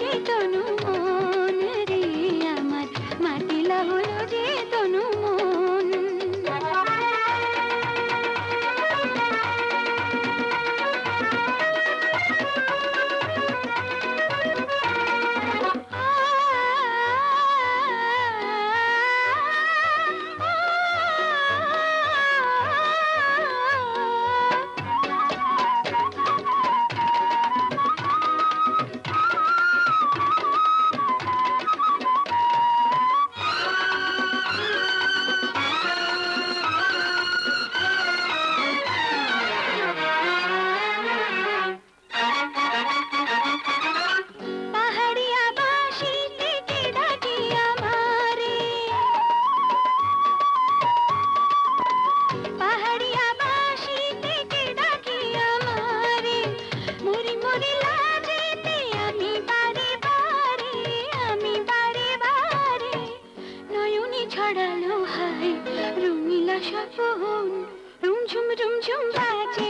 de dono. রুমিলা সপন রুমঝুম রুমঝুম বাজে।